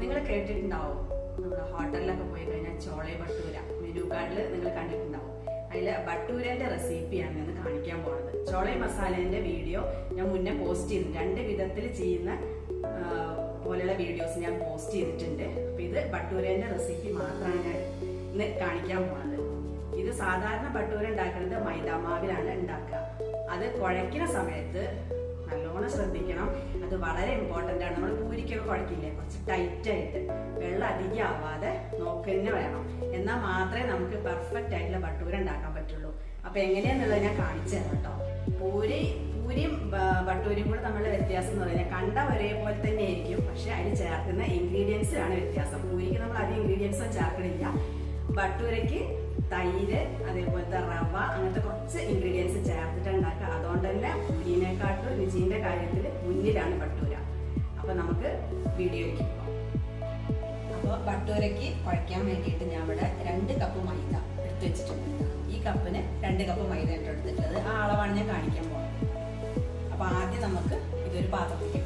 നിങ്ങൾ കേട്ടിട്ടുണ്ടാവും. നമ്മൾ ഹോട്ടലിലൊക്കെ പോയി കഴിഞ്ഞാൽ ചോളെ ഭട്ടൂര മെനു കാർഡിൽ നിങ്ങൾ കണ്ടിട്ടുണ്ടാവും. അതിൽ ഭട്ടൂരന്റെ റെസിപ്പിയാണ് ഇന്ന് കാണിക്കാൻ പോണത്. ചോളെ മസാലേന്റെ വീഡിയോ ഞാൻ മുന്നേ പോസ്റ്റ് ചെയ്തു രണ്ട് വിധത്തിൽ ചെയ്യുന്ന പോലെയുള്ള വീഡിയോസ് ഞാൻ പോസ്റ്റ് ചെയ്തിട്ടുണ്ട്. അപ്പൊ ഇത് ഭട്ടൂരേന്റെ റെസിപ്പി മാത്രമാണ് ഞാൻ ഇന്ന് കാണിക്കാൻ പോകുന്നത് ഇത് സാധാരണ ഭട്ടൂര ഉണ്ടാക്കുന്നത് മൈദാമാവിലാണ് ഉണ്ടാക്കുക. അത് കുഴയ്ക്കുന്ന സമയത്ത് നല്ലോണം ശ്രദ്ധിക്കണം. അത് വളരെ ഇമ്പോർട്ടന്റ് ആണ്. നമ്മൾ പൂരിക്കൊക്കെ കുഴക്കില്ലേ കുറച്ച് ടൈറ്റായിട്ട് വെള്ളം അധികം ആവാതെ നോക്കന്നെ വേണം. എന്നാൽ മാത്രമേ നമുക്ക് പെർഫെക്റ്റ് ആയിട്ടുള്ള ഭട്ടൂര ഉണ്ടാക്കാൻ പറ്റുള്ളൂ. അപ്പൊ എങ്ങനെയാന്നുള്ളത് ഞാൻ കാണിച്ചു തരാം കേട്ടോ. പൂരിയും വട്ടൂരിയും കൂടെ തമ്മിലുള്ള വ്യത്യാസം എന്ന് പറഞ്ഞാൽ കണ്ട ഒരേപോലെ തന്നെ ആയിരിക്കും പക്ഷെ അതിൽ ചേർക്കുന്ന ഇൻഗ്രീഡിയൻസിലാണ് വ്യത്യാസം. പൂരിക്ക് നമ്മൾ അധികം ഇൻഗ്രീഡിയൻസും ചേർക്കണില്ല. ഭട്ടൂരയ്ക്ക് തൈര് അതേപോലത്തെ റവ അങ്ങനത്തെ കുറച്ച് ഇൻഗ്രീഡിയൻസ് ചേർത്തിട്ട് ഉണ്ടാക്കുക അതുകൊണ്ട് തന്നെ പൂരിനെക്കാട്ടും രുചിന്റെ കാര്യത്തിൽ മുന്നിലാണ് ഭട്ടൂര അപ്പൊ നമുക്ക് വീഡിയോയ്ക്ക് പോകാം. അപ്പോൾ ഭട്ടൂരയ്ക്ക് കുഴയ്ക്കാൻ വേണ്ടിയിട്ട് ഞാൻ ഇവിടെ രണ്ട് കപ്പ് മൈദ എടുത്ത് വെച്ചിട്ടുണ്ട്. ഈ കപ്പിന് രണ്ട് കപ്പ് മൈദ ഇട്ടെടുത്തിട്ടുള്ളത് ആ അളവാണ് ഞാൻ കാണിക്കാൻ പോകുന്നത് അപ്പോൾ ആദ്യം നമുക്ക് ഇതൊരു പാത്രത്തിലേക്ക്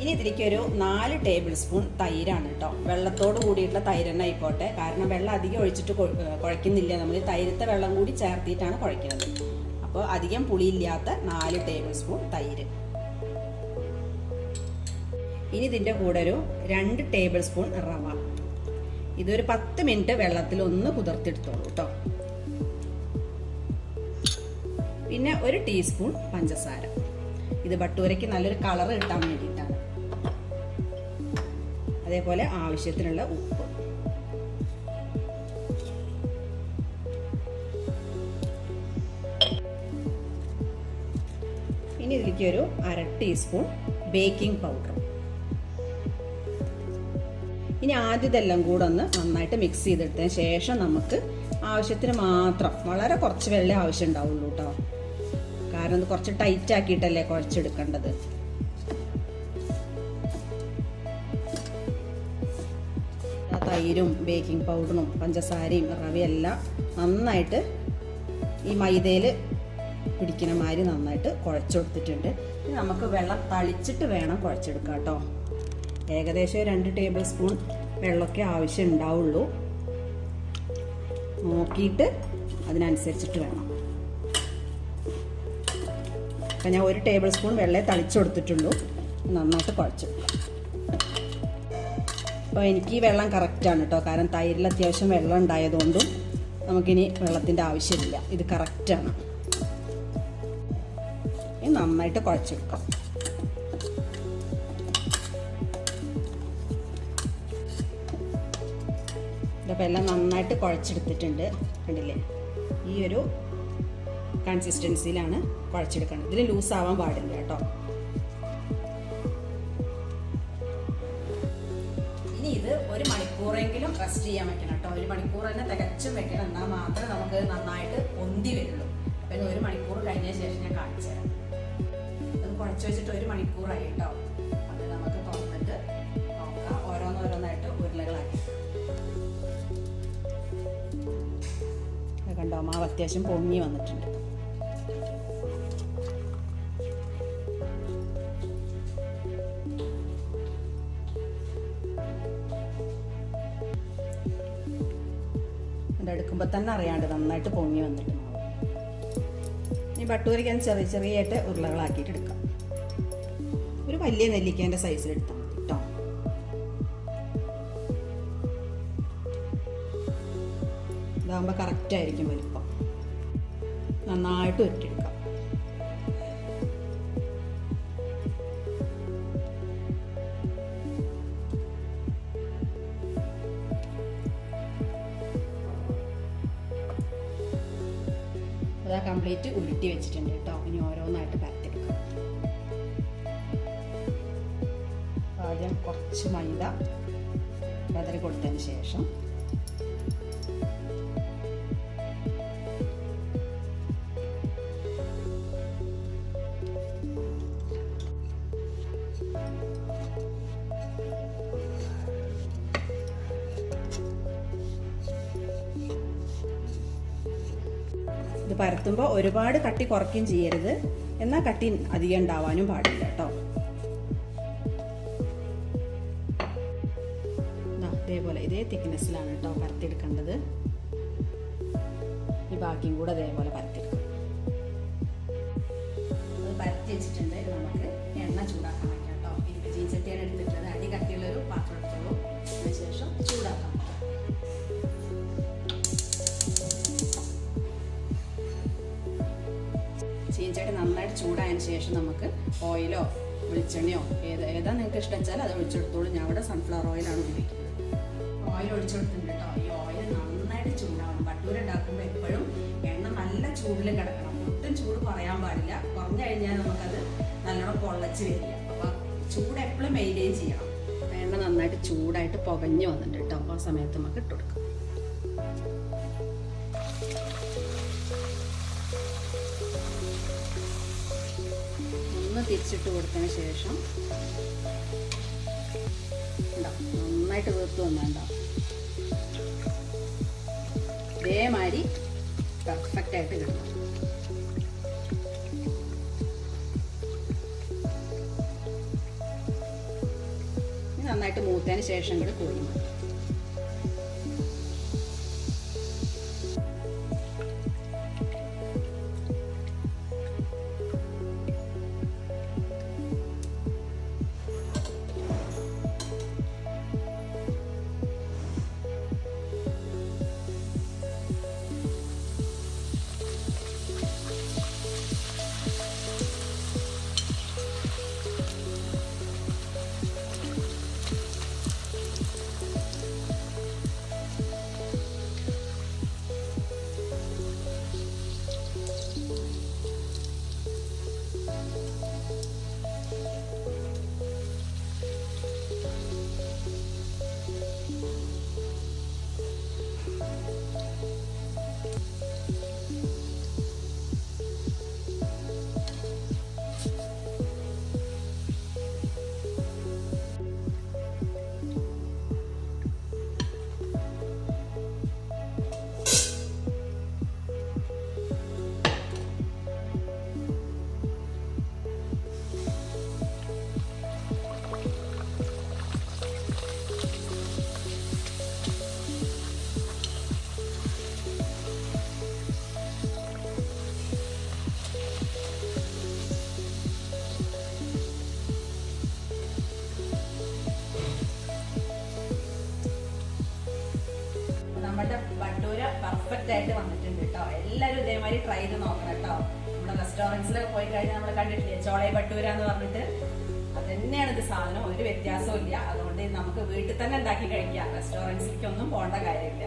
ഇനി ഇതിലേക്ക് ഒരു നാല് ടേബിൾ സ്പൂൺ തൈരാണ് കേട്ടോ വെള്ളത്തോട് കൂടിയിട്ടുള്ള തൈര് തന്നെ ആയിക്കോട്ടെ. കാരണം വെള്ളം അധികം ഒഴിച്ചിട്ട് കുഴക്കുന്നില്ല നമ്മൾ തൈരത്തെ വെള്ളം കൂടി ചേർത്തിട്ടാണ് കുഴക്കുന്നത് അപ്പോൾ അധികം പുളിയില്ലാത്ത നാല് ടേബിൾ സ്പൂൺ തൈര്. ഇനി ഇതിന്റെ കൂടെ ഒരു രണ്ട് ടേബിൾ സ്പൂൺ റവ. ഇതൊരു പത്ത് മിനിറ്റ് വെള്ളത്തിൽ ഒന്ന് കുതിർത്തെടുത്തോളൂ കേട്ടോ പിന്നെ ഒരു ടീസ്പൂൺ പഞ്ചസാര. ഇത് ഭട്ടൂരയ്ക്ക് നല്ലൊരു കളർ കിട്ടാൻ വേണ്ടിയിട്ടാണ്. അതേപോലെ ആവശ്യത്തിനുള്ള ഉപ്പ്. ഇനി ഇതിലേക്ക് ഒരു അര ടീസ്പൂൺ ബേക്കിംഗ് പൗഡർ ഇനി ആദ്യം ഇതെല്ലാം കൂടെ ഒന്ന് നന്നായിട്ട് മിക്സ് ചെയ്തെടുത്തതിന് ശേഷം നമുക്ക് ആവശ്യത്തിന് മാത്രം വളരെ കുറച്ച് വെള്ളം ആവശ്യം ഉണ്ടാവുള്ളൂ കേട്ടോ കാരണം ഇത് കുറച്ച് ടൈറ്റ് ആക്കിയിട്ടല്ലേ കുഴച്ചെടുക്കേണ്ടത്. തൈരും ബേക്കിംഗ് പൗഡറും പഞ്ചസാരയും റവയെല്ലാം നന്നായിട്ട് ഈ മൈദയിൽ പിടിക്കുന്ന മാതിരി നന്നായിട്ട് കുഴച്ചെടുത്തിട്ടുണ്ട് നമുക്ക് വെള്ളം തളിച്ചിട്ട് വേണം കുഴച്ചെടുക്കാം കേട്ടോ ഏകദേശം രണ്ട് ടേബിൾ സ്പൂൺ വെള്ളമൊക്കെ ആവശ്യം ഉണ്ടാവുള്ളൂ. നോക്കിയിട്ട് അതിനനുസരിച്ചിട്ട് വേണം. അപ്പം ഞാൻ ഒരു ടേബിൾ സ്പൂൺ വെള്ളം തളിച്ചു കൊടുത്തിട്ടുള്ളൂ. നന്നായിട്ട് കുഴച്ചു. അപ്പോൾ എനിക്ക് ഈ വെള്ളം കറക്റ്റാണ് കേട്ടോ കാരണം തൈരിൽ അത്യാവശ്യം വെള്ളം ഉണ്ടായതുകൊണ്ടും നമുക്കിനി വെള്ളത്തിന്റെ ആവശ്യമില്ല. ഇത് കറക്റ്റാണ് ഇനി നന്നായിട്ട് കുഴച്ചെടുക്കാം. ഇതപ്പോൾ എല്ലാം നന്നായിട്ട് കുഴച്ചെടുത്തിട്ടുണ്ട്. കണ്ടില്ലേ? ഈ ഒരു കൺസിസ്റ്റൻസിയിലാണ് കുഴച്ചെടുക്കേണ്ടത് ഇതിൽ ആവാൻ പാടില്ല കേട്ടോ. ഇനി ഇത് ഒരു മണിക്കൂറെങ്കിലും റെസ്റ്റ് ചെയ്യാൻ വെക്കണം കേട്ടോ. ഒരു മണിക്കൂർ തന്നെ തികച്ചും വെക്കണം. എന്നാൽ മാത്രമേ നമുക്ക് നന്നായിട്ട് പൊന്തി വരുള്ളൂ. അപ്പം ഒരു മണിക്കൂർ കഴിഞ്ഞ ശേഷം ഞാൻ കാണിച്ചു തരാം ഇത് കുഴച്ച് വെച്ചിട്ട് ഒരു മണിക്കൂറായി കേട്ടോ. കണ്ടോ മാവ് അത്യാവശ്യം പൊങ്ങി വന്നിട്ടുണ്ട്. എടുക്കുമ്പോൾ തന്നെ അറിയാണ്ട് നന്നായിട്ട് പൊങ്ങി വന്നിട്ടുണ്ട് ഈ ബട്ടൂരിക്കാൻ ചെറിയ ചെറിയായിട്ട് ഉരുളകളാക്കിയിട്ട് എടുക്കാം. ഒരു വലിയ നെല്ലിക്കേന്റെ സൈസിൽ ഇതാകുമ്പോൾ കറക്റ്റ് ആയിരിക്കും വലിപ്പം. നന്നായിട്ട് ഉരുട്ടിയെടുക്കാം. അതാ കംപ്ലീറ്റ് ഉരുട്ടി വെച്ചിട്ടുണ്ട് കേട്ടോ. ഇനി ഓരോന്നായിട്ട് പരത്തിയെടുക്കാം. ആദ്യം കുറച്ച് മൈദ പതറി കൊടുത്തതിന് ശേഷം പരത്തുമ്പോൾ ഒരുപാട് കട്ടി കുറയ്ക്കുകയും ചെയ്യരുത്. എന്നാൽ കട്ടി അധികം ഉണ്ടാവാനും പാടില്ല കേട്ടോ. ഇതേപോലെ ഇതേ തിക്നെസ്സിലാണ് കേട്ടോ പരത്തിയെടുക്കേണ്ടത്. ഈ ബാക്കിയും കൂടെ അതേപോലെ പരത്തിയെടുക്കും. പരത്തി വെച്ചിട്ടുണ്ട്. നമുക്ക് എണ്ണ ചൂടാക്കാൻ വയ്ക്കാം കേട്ടോ. ഇരുമ്പ് ചീഞ്ചട്ടിയാണ് എടുത്തിട്ടുള്ളത്. അടി കട്ടിയുള്ളൊരു പാത്രം എടുത്തോളൂ. അതിനുശേഷം ചൂടാക്കാം. ചൂടായതിന് ശേഷം നമുക്ക് ഓയിലോ വെളിച്ചെണ്ണയോ ഏത് ഏതാ നിങ്ങൾക്ക് ഇഷ്ടം വെച്ചാൽ അത് ഒഴിച്ചെടുത്തോളൂ. ഞാൻ ഇവിടെ സൺഫ്ലവർ ഓയിലാണ് ഉപയോഗിക്കുന്നത്. ഓയിൽ ഒഴിച്ചെടുത്തിട്ടുണ്ട് കേട്ടോ. ഈ ഓയിൽ നന്നായിട്ട് ചൂടാവണം. ബട്ടൂര ഉണ്ടാക്കുമ്പോൾ എപ്പോഴും എണ്ണ നല്ല ചൂടിൽ കിടക്കണം. ഒട്ടും ചൂട് കുറയാൻ പാടില്ല. കുറഞ്ഞു കഴിഞ്ഞാൽ നമുക്കത് നല്ലോണം പൊള്ളച്ച് വരില്ല. അപ്പോൾ ചൂട് എപ്പോഴും മെയിന്റെയിൻ ചെയ്യണം. എണ്ണ നന്നായിട്ട് ചൂടായിട്ട് പുകഞ്ഞു വന്നിട്ടുണ്ട് കേട്ടോ. ആ സമയത്ത് നമുക്ക് ഇട്ട് കൊടുക്കാം. ഒന്ന് തിരിച്ചിട്ട് കൊടുത്തതിന് ശേഷം ഉണ്ടോ നന്നായിട്ട് വീർത്ത് വന്നുണ്ടോ ഇതേമാതിരി പെർഫെക്റ്റ് ആയിട്ട് കിട്ടും. നന്നായിട്ട് മൂത്തതിന് ശേഷം കൂടി കോരി ആയിട്ട് വന്നിട്ടുണ്ട് കേട്ടോ എല്ലാവരും ഇതേമാതിരി ട്രൈ ചെയ്ത് നോക്കണം കേട്ടോ നമ്മുടെ റെസ്റ്റോറന്റ്സിലൊക്കെ പോയി കഴിഞ്ഞാൽ നമ്മൾ കണ്ടിട്ടില്ലേ? ചോളയ പട്ടൂര എന്ന് പറഞ്ഞിട്ട്. തന്നെയാണ് ഇത് സാധനം. ഒരു വ്യത്യാസവും ഇല്ല അതുകൊണ്ട് നമുക്ക് വീട്ടിൽ തന്നെ ഉണ്ടാക്കി കഴിക്കാം. റെസ്റ്റോറന്റ്സിലേക്ക് ഒന്നും പോകേണ്ട കാര്യമില്ല.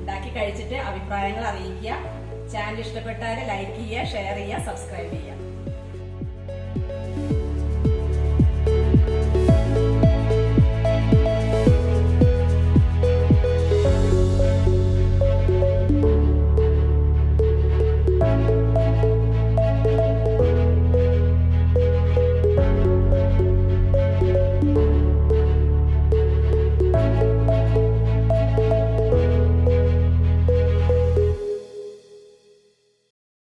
ഉണ്ടാക്കി കഴിച്ചിട്ട് അഭിപ്രായങ്ങൾ അറിയിക്കുക. ചാനൽ ഇഷ്ടപ്പെട്ടാൽ ലൈക്ക് ചെയ്യുക ഷെയർ ചെയ്യുക സബ്സ്ക്രൈബ് ചെയ്യുക.